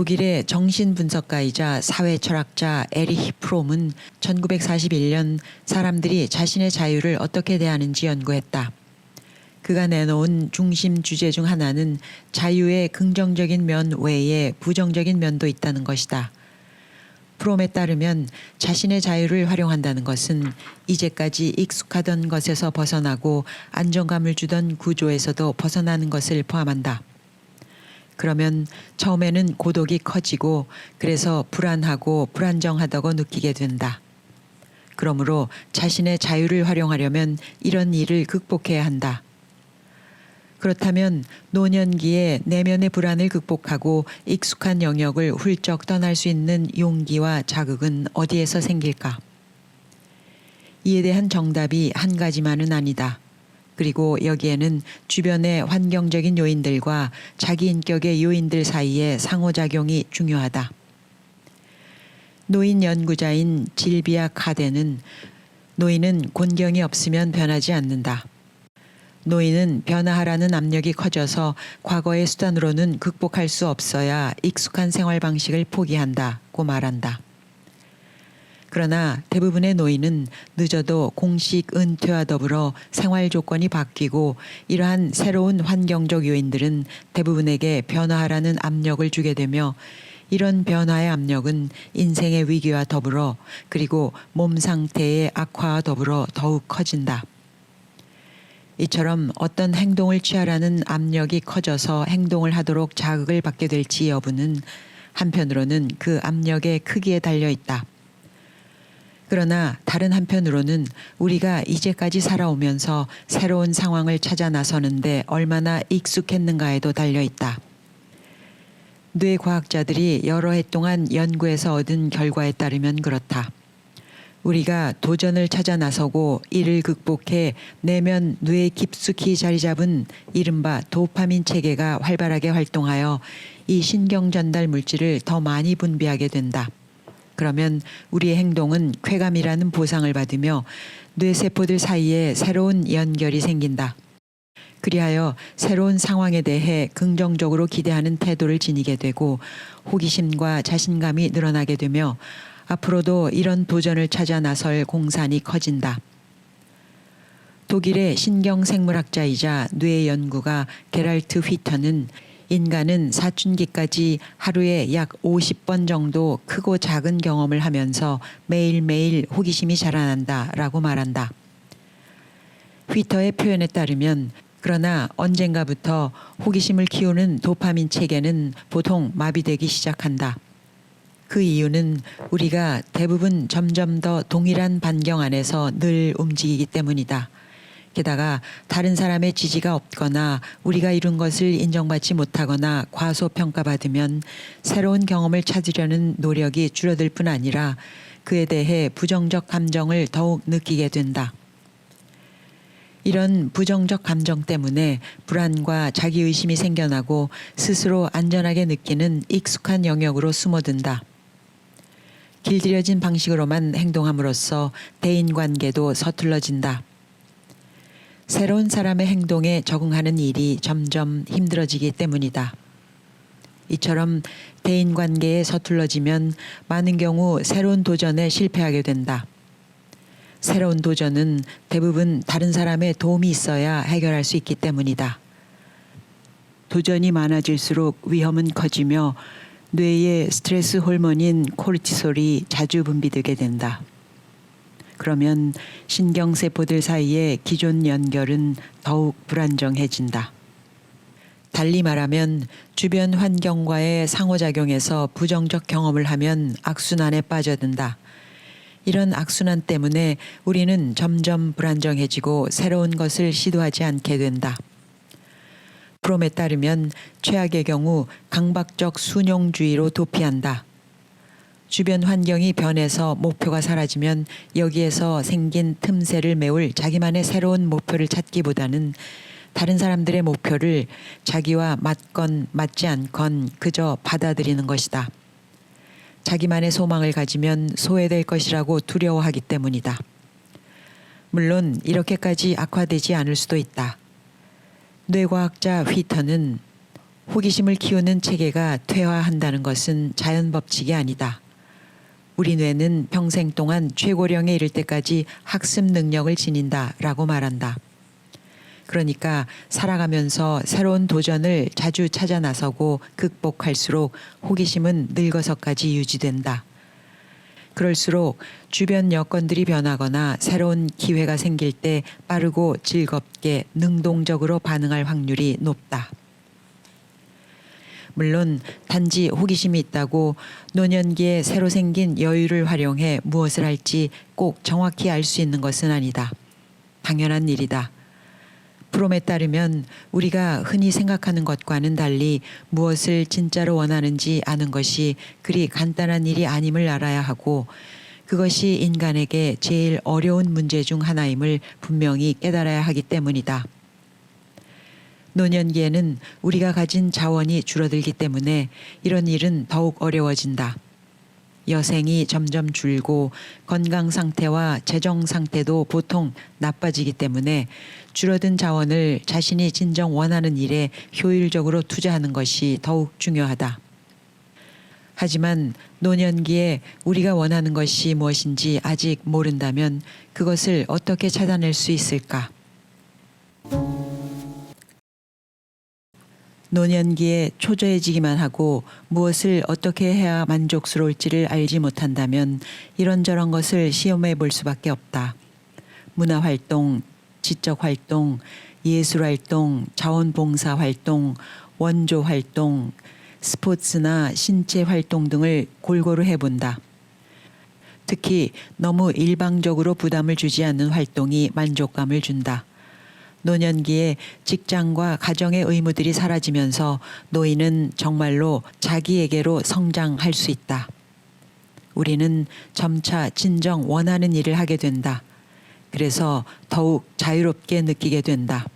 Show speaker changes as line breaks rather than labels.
독일의 정신분석가이자 사회철학자 에리히 프롬은 1941년 사람들이 자신의 자유를 어떻게 대하는지 연구했다. 그가 내놓은 중심 주제 중 하나는 자유의 긍정적인 면 외에 부정적인 면도 있다는 것이다. 프롬에 따르면 자신의 자유를 활용한다는 것은 이제까지 익숙하던 것에서 벗어나고 안정감을 주던 구조에서도 벗어나는 것을 포함한다. 그러면 처음에는 고독이 커지고 그래서 불안하고 불안정하다고 느끼게 된다. 그러므로 자신의 자유를 활용하려면 이런 일을 극복해야 한다. 그렇다면 노년기에 내면의 불안을 극복하고 익숙한 영역을 훌쩍 떠날 수 있는 용기와 자극은 어디에서 생길까? 이에 대한 정답이 한 가지만은 아니다. 그리고 여기에는 주변의 환경적인 요인들과 자기 인격의 요인들 사이의 상호작용이 중요하다. 노인 연구자인 질비아 카데는 노인은 곤경이 없으면 변하지 않는다. 노인은 변화하라는 압력이 커져서 과거의 수단으로는 극복할 수 없어야 익숙한 생활 방식을 포기한다고 말한다. 그러나 대부분의 노인은 늦어도 공식 은퇴와 더불어 생활 조건이 바뀌고 이러한 새로운 환경적 요인들은 대부분에게 변화하라는 압력을 주게 되며 이런 변화의 압력은 인생의 위기와 더불어 그리고 몸 상태의 악화와 더불어 더욱 커진다. 이처럼 어떤 행동을 취하라는 압력이 커져서 행동을 하도록 자극을 받게 될지 여부는 한편으로는 그 압력의 크기에 달려 있다. 그러나 다른 한편으로는 우리가 이제까지 살아오면서 새로운 상황을 찾아 나서는데 얼마나 익숙했는가에도 달려 있다. 뇌 과학자들이 여러 해 동안 연구해서 얻은 결과에 따르면 그렇다. 우리가 도전을 찾아 나서고 이를 극복해 내면 뇌에 깊숙이 자리 잡은 이른바 도파민 체계가 활발하게 활동하여 이 신경 전달 물질을 더 많이 분비하게 된다. 그러면 우리의 행동은 쾌감이라는 보상을 받으며 뇌세포들 사이에 새로운 연결이 생긴다. 그리하여 새로운 상황에 대해 긍정적으로 기대하는 태도를 지니게 되고 호기심과 자신감이 늘어나게 되며 앞으로도 이런 도전을 찾아 나설 공산이 커진다. 독일의 신경생물학자이자 뇌 연구가 게랄트 휘터는 인간은 사춘기까지 하루에 약 50번 정도 크고 작은 경험을 하면서 매일매일 호기심이 자라난다 라고 말한다. 휘터의 표현에 따르면 그러나 언젠가부터 호기심을 키우는 도파민 체계는 보통 마비되기 시작한다. 그 이유는 우리가 대부분 점점 더 동일한 반경 안에서 늘 움직이기 때문이다. 게다가 다른 사람의 지지가 없거나 우리가 이룬 것을 인정받지 못하거나 과소평가받으면 새로운 경험을 찾으려는 노력이 줄어들 뿐 아니라 그에 대해 부정적 감정을 더욱 느끼게 된다. 이런 부정적 감정 때문에 불안과 자기의심이 생겨나고 스스로 안전하게 느끼는 익숙한 영역으로 숨어든다. 길들여진 방식으로만 행동함으로써 대인 관계도 서툴러진다. 새로운 사람의 행동에 적응하는 일이 점점 힘들어지기 때문이다. 이처럼 대인 관계에 서툴러지면 많은 경우 새로운 도전에 실패하게 된다. 새로운 도전은 대부분 다른 사람의 도움이 있어야 해결할 수 있기 때문이다. 도전이 많아질수록 위험은 커지며 뇌의 스트레스 호르몬인 코르티솔이 자주 분비되게 된다. 그러면 신경세포들 사이의 기존 연결은 더욱 불안정해진다. 달리 말하면 주변 환경과의 상호작용에서 부정적 경험을 하면 악순환에 빠져든다. 이런 악순환 때문에 우리는 점점 불안정해지고 새로운 것을 시도하지 않게 된다. 프롬에 따르면 최악의 경우 강박적 순용주의로 도피한다. 주변 환경이 변해서 목표가 사라지면 여기에서 생긴 틈새를 메울 자기만의 새로운 목표를 찾기보다는 다른 사람들의 목표를 자기와 맞건 맞지 않건 그저 받아들이는 것이다. 자기만의 소망을 가지면 소외될 것이라고 두려워하기 때문이다. 물론 이렇게까지 악화되지 않을 수도 있다. 뇌과학자 휘터는 호기심을 키우는 체계가 퇴화한다는 것은 자연 법칙이 아니다. 우리 뇌는 평생 동안 최고령에 이를 때까지 학습 능력을 지닌다 라고 말한다. 그러니까 살아가면서 새로운 도전을 자주 찾아 나서고 극복할수록 호기심은 늙어서까지 유지된다. 그럴수록 주변 여건들이 변하거나 새로운 기회가 생길 때 빠르고 즐겁게 능동적으로 반응할 확률이 높다. 물론 단지 호기심이 있다고 노년기에 새로 생긴 여유를 활용해 무엇을 할지 꼭 정확히 알 수 있는 것은 아니다. 당연한 일이다. 프롬에 따르면 우리가 흔히 생각하는 것과는 달리 무엇을 진짜로 원하는지 아는 것이 그리 간단한 일이 아님을 알아야 하고 그것이 인간에게 제일 어려운 문제 중 하나임을 분명히 깨달아야 하기 때문이다. 노년기에는 우리가 가진 자원이 줄어들기 때문에 이런 일은 더욱 어려워진다. 여생이 점점 줄고 건강 상태와 재정 상태도 보통 나빠지기 때문에 줄어든 자원을 자신이 진정 원하는 일에 효율적으로 투자하는 것이 더욱 중요하다. 하지만 노년기에 우리가 원하는 것이 무엇인지 아직 모른다면 그것을 어떻게 찾아낼 수 있을까? 노년기에 초조해지기만 하고 무엇을 어떻게 해야 만족스러울지를 알지 못한다면 이런저런 것을 시험해 볼 수밖에 없다. 문화활동, 지적활동, 예술활동, 자원봉사활동, 원조활동, 스포츠나 신체활동 등을 골고루 해본다. 특히 너무 일방적으로 부담을 주지 않는 활동이 만족감을 준다. 노년기에 직장과 가정의 의무들이 사라지면서 노인은 정말로 자기에게로 성장할 수 있다. 우리는 점차 진정 원하는 일을 하게 된다. 그래서 더욱 자유롭게 느끼게 된다.